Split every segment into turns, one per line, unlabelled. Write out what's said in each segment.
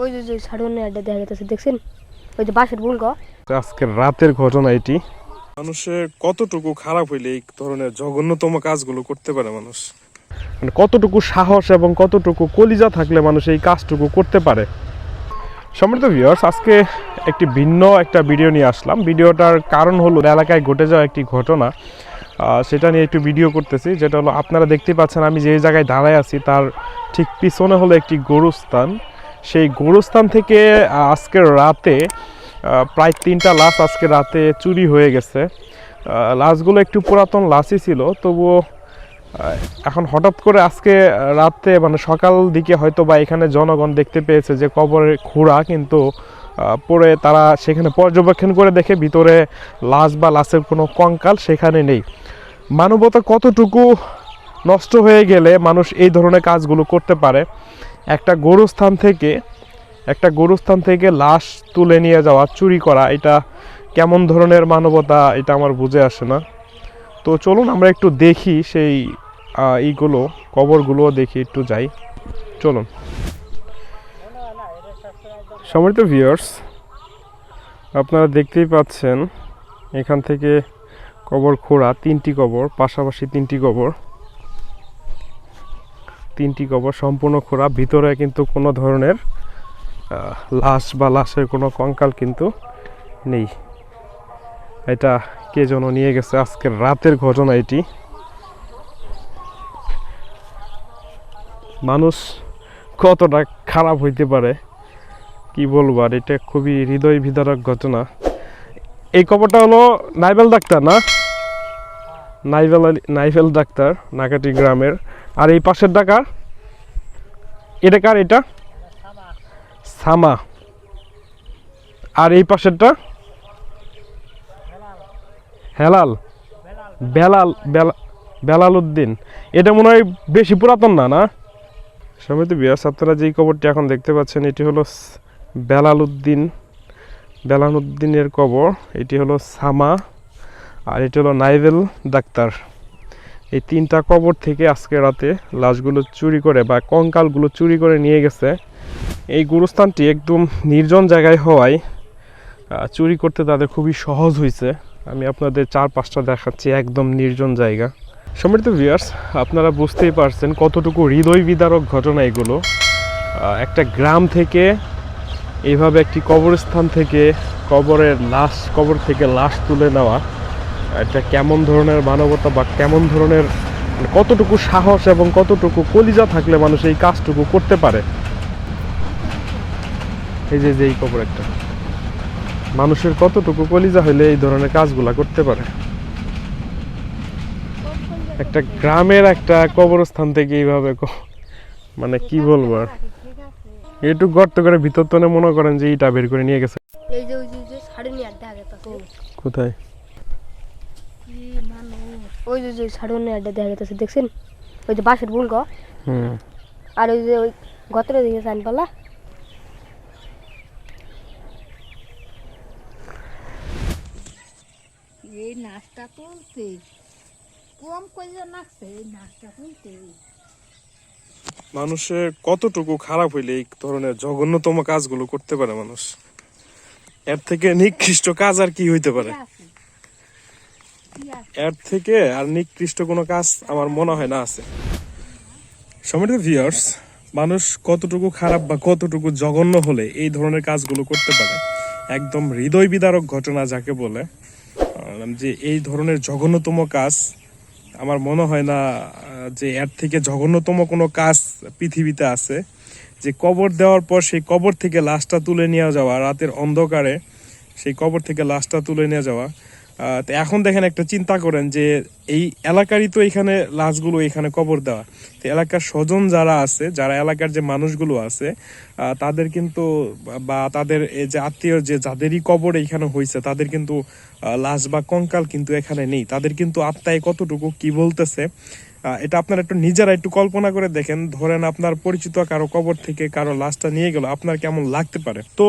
ওই যে সাড়ে আড্ডা দেখা যাচ্ছে দেখছেন? ওই যে বাসের বুল গো
আজকের রাতের ঘটনা এটি। মানুষের কতটুকু খারাপ হইলে এই ধরনের জঘন্যতম কাজগুলো করতে পারে মানুষ? মানে কতটুকু সাহস এবং কতটুকু কলিজা থাকলে মানুষ এই কাজটুকু করতে পারে? সম্মানিত ভিউয়ার্স আজকে একটি ভিন্ন একটা ভিডিও নিয়ে আসলাম। ভিডিওটার কারণ হলো এলাকায় ঘটে যাওয়া একটি ঘটনা। আহ, সেটা নিয়ে একটু ভিডিও করতেছি যেটা হলো আপনারা দেখতে পাচ্ছেন আমি যে জায়গায় দাঁড়ায় আছি তার ঠিক পিছনে হলো একটি গরুস্থান। সেই গরুস্থান থেকে আজকের রাতে প্রায় তিনটা লাশ আজকে রাতে চুরি হয়ে গেছে। লাশগুলো একটু পুরাতন লাশই ছিল, তবুও এখন হঠাৎ করে আজকে রাতে মানে সকাল দিকে হয়তো বা এখানে জনগণ দেখতে পেয়েছে যে কবরের খুঁড়া, কিন্তু পরে তারা সেখানে পর্যবেক্ষণ করে দেখে ভিতরে লাশ বা লাশের কোনো কঙ্কাল সেখানে নেই। মানবতা কতটুকু নষ্ট হয়ে গেলে মানুষ এই ধরনের কাজগুলো করতে পারে? একটা গরুস্থান থেকে একটা গরুস্থান থেকে লাশ তুলে নিয়ে যাওয়া চুরি করা এটা কেমন ধরনের মানবতা এটা আমার বুঝে আসে না। তো চলুন আমরা একটু দেখি সেই আহ, এইগুলো কবরগুলো দেখি একটু যাই। চলুন। সম্মানিত ভিউয়ার্স আপনারা দেখতেই পাচ্ছেন এখান থেকে কবর খোঁড়া তিনটি কবর পাশাপাশি তিনটি কবর। তিনটি কবর সম্পূর্ণ খোঁড়া ভিতরে কিন্তু কোনো ধরনের লাশ বা লাশের কোনো কঙ্কাল কিন্তু নেই। এটা কে যেন নিয়ে গেছে? আজকের রাতের ঘটনা এটি। মানুষ কতটা খারাপ হইতে পারে, কি বলব? আর এটা খুবই হৃদয় বিদারক ঘটনা। এই কবরটা হলো নাইবেল ডাক্তার না? নাইভেল আলী, নাইভেল ডাক্তার নাকাটি গ্রামের। আর এই পাশের ডাকার এটা কার এটা? সামা। আর এই পাশেরটা? হেলাল। বেলাল, বেলা বেলাল উদ্দিন এটা মনে হয় বেশি পুরাতন না না? সমিতি বিয়াস আপনারা যেই কবরটি এখন দেখতে পাচ্ছেন, এটি হলো বেলাল উদ্দিন বেলাল উদ্দিনের কবর। এটি হলো সামা। আর এটা হলো নাইভেল ডাক্তার। এই তিনটা কবর থেকে আজকে রাতে লাশগুলো চুরি করে বা কঙ্কালগুলো চুরি করে নিয়ে গেছে। এই গুরুস্থানটি একদম নির্জন জায়গায় হওয়ায় চুরি করতে তাদের খুবই সহজ হয়েছে। আমি আপনাদের চার পাঁচটা দেখাচ্ছি, একদম নির্জন জায়গা। সম্মানিত ভিউয়ার্স আপনারা বুঝতেই পারছেন কতটুকু হৃদয় বিদারক ঘটনা এগুলো। একটা গ্রাম থেকে, এইভাবে একটি কবরস্থান থেকে কবরের লাশ, কবর থেকে লাশ তুলে নেওয়া। এটা কেমন ধরনের মানবতা বা কেমন ধরনের মানে কতটুকু সাহস এবং কতটুকু কলিজা থাকলে মানুষ এই কাজটুকু করতে পারে? এই যে এই কবর একটা। মানুষের কতটুকু কলিজা হইলে এই ধরনের কাজগুলা করতে পারে? একটা গ্রামের একটা কবরস্থান থেকে এইভাবে মানে কি বলব আর? একটু গর্ত করে ভিতর তনে মনে করেন যে ইটা বের করে নিয়ে গেছে। কোথায়?
ওই যে আড্ডা দেখা যাচ্ছে দেখছেন? ওই যে বুল গো
হুম।
আর ওই যে ওই গতরে দিকে
এই নাচটা তুলতে। কম নাচছে এই নাচটা তুলতে।
মানুষের কতটুকু খারাপ হইলে এই ধরনের জঘন্যতম কাজগুলো করতে পারে মানুষ? এর থেকে নিকৃষ্ট কাজ আর কি হইতে পারে? এর থেকে আর নিকৃষ্ট কোনো কাজ আমার মনে হয় না আছে। সম্মানিত ভিউয়ার্স মানুষ কতটুকু খারাপ বা কতটুকু জঘন্য হলে এই ধরনের কাজগুলো করতে পারে? একদম হৃদয় বিদারক ঘটনা যাকে বলে যে এই ধরনের জঘন্যতম কাজ আমার মনে হয় না যে এর থেকে জঘন্যতম কোনো কাজ পৃথিবীতে আছে। যে কবর দেওয়ার পর সেই কবর থেকে লাশটা তুলে নিয়ে যাওয়া, রাতের অন্ধকারে সেই কবর থেকে লাশটা তুলে নিয়ে যাওয়া তো এখন দেখেন একটা চিন্তা করেন যে এই এলাকারই তো এখানে লাশগুলো এখানে কবর দেওয়া। তো এলাকার স্বজন যারা আছে, যারা এলাকার যে মানুষগুলো আছে তাদের কিন্তু বা- তাদের যে আত্মীয় যে যাদেরই কবর এখানে হয়েছে তাদের কিন্তু লাশ বা কঙ্কাল কিন্তু এখানে নেই। তাদের কিন্তু আত্মায় কতটুকু কি বলতেছে এটা আপনারা একটু নিজেরা একটু কল্পনা করে দেখেন। ধরেন আপনার পরিচিত কারও কবর থেকে কারও লাশটা নিয়ে গেল, আপনার কেমন লাগতে পারে? তো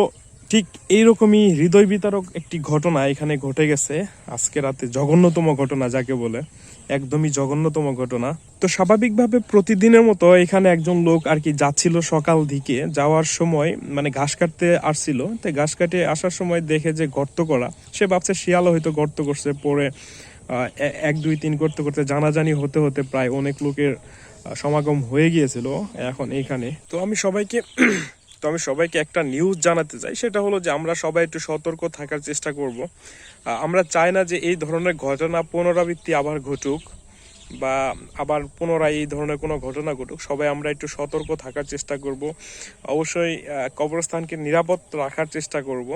ঠিক এইরকমই হৃদয় বিতারক একটি ঘটনা এখানে ঘটে গেছে। আজকে রাতে জঘন্যতম ঘটনা যাকে বলে, একদমই জঘন্যতম ঘটনা। তো স্বাভাবিকভাবে প্রতিদিনের মতো এখানে একজন লোক আর কি যাচ্ছিল সকাল দিকে, যাওয়ার সময় মানে ঘাস কাটতে আসছিল। তো ঘাস কাটে আসার সময় দেখে যে গর্ত করা, সে ভাবছে শিয়ালও হয়তো গর্ত করছে, পরে এক, দুই, তিন করতে করতে জানাজানি হতে হতে প্রায় অনেক লোকের সমাগম হয়ে গিয়েছিল এখন এখানে। তো আমি সবাইকে তো আমি সবাইকে একটা নিউজ জানাতে চাই। সেটা হলো যে আমরা সবাই একটু সতর্ক থাকার চেষ্টা করব। আমরা চাই না যে এই ধরনের ঘটনা পুনরাবৃত্তি আবার ঘটুক বা আবার পুনরায় এই ধরনের কোনো ঘটনা ঘটুক। সবাই আমরা একটু সতর্ক থাকার চেষ্টা করব। অবশ্যই কবরস্থানকে নিরাপদ রাখার চেষ্টা করব।